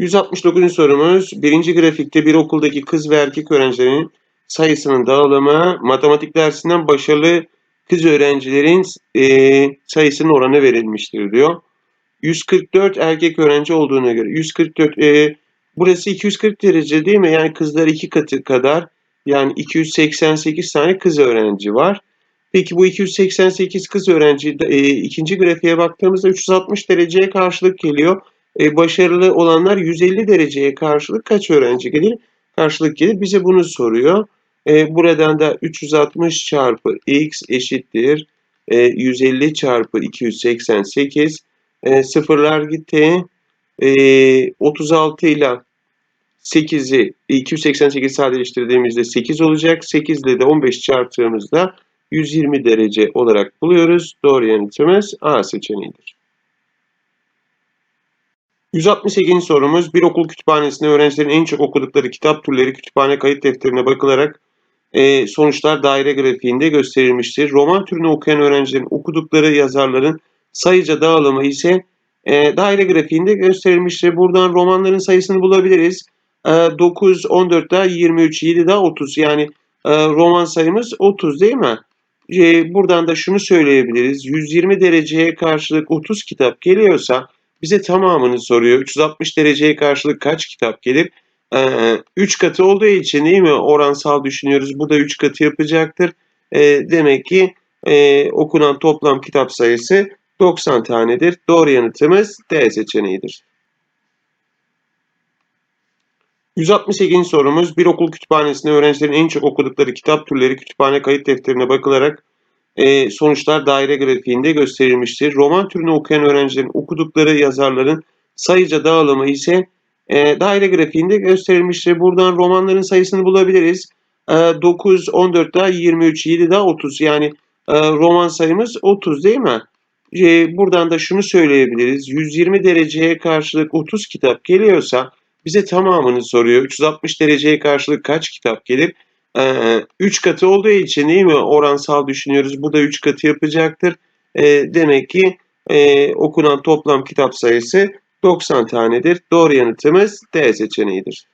169. sorumuz. Birinci grafikte bir okuldaki kız ve erkek öğrencilerin sayısının dağılımı matematik dersinden başarılı kız öğrencilerin e, sayısının oranı verilmiştir diyor. 144 erkek öğrenci olduğuna göre 144 e, burası 240 derece değil mi? Yani kızlar iki katı kadar yani 288 tane kız öğrenci var. Peki bu 288 kız öğrenci e, ikinci grafiğe baktığımızda 360 dereceye karşılık geliyor. E, başarılı olanlar 150 dereceye karşılık kaç öğrenci gelir? Karşılık gelir. Bize bunu soruyor. E, buradan da 360 çarpı x eşittir. E, 150 çarpı 288. E, sıfırlar gitti. E, 36 ile 8'i 288 sadeleştirdiğimizde 8 olacak. 8 ile de 15 çarptığımızda 120 derece olarak buluyoruz. Doğru yanıtımız A seçeneğidir. 168. sorumuz bir okul kütüphanesinde öğrencilerin en çok okudukları kitap türleri kütüphane kayıt defterine bakılarak e, sonuçlar daire grafiğinde gösterilmiştir. Roman türünü okuyan öğrencilerin okudukları yazarların sayıca dağılımı ise e, daire grafiğinde gösterilmiştir. Buradan romanların sayısını bulabiliriz. E, 9, 14 daha 23, 7 daha 30 yani e, roman sayımız 30 değil mi? E, buradan da şunu söyleyebiliriz. 120 dereceye karşılık 30 kitap geliyorsa bize tamamını soruyor. 360 dereceye karşılık kaç kitap gelir? 3 katı olduğu için değil mi? Oransal düşünüyoruz. Bu da 3 katı yapacaktır. E, demek ki e, okunan toplam kitap sayısı 90 tanedir. Doğru yanıtımız D seçeneğidir. 168. sorumuz bir okul kütüphanesinde öğrencilerin en çok okudukları kitap türleri kütüphane kayıt defterine bakılarak e, sonuçlar daire grafiğinde gösterilmiştir. Roman türünü okuyan öğrencilerin okudukları yazarların sayıca dağılımı ise e, daire grafiğinde gösterilmiştir. Buradan romanların sayısını bulabiliriz. E, 9, 14 daha 23, 7 daha 30 yani e, roman sayımız 30 değil mi? E, buradan da şunu söyleyebiliriz. 120 dereceye karşılık 30 kitap geliyorsa bize tamamını soruyor. 360 dereceye karşılık kaç kitap gelir? 3 ee, katı olduğu için değil mi oransal düşünüyoruz. Bu da 3 katı yapacaktır. E, demek ki e, okunan toplam kitap sayısı 90 tanedir. Doğru yanıtımız D seçeneğidir.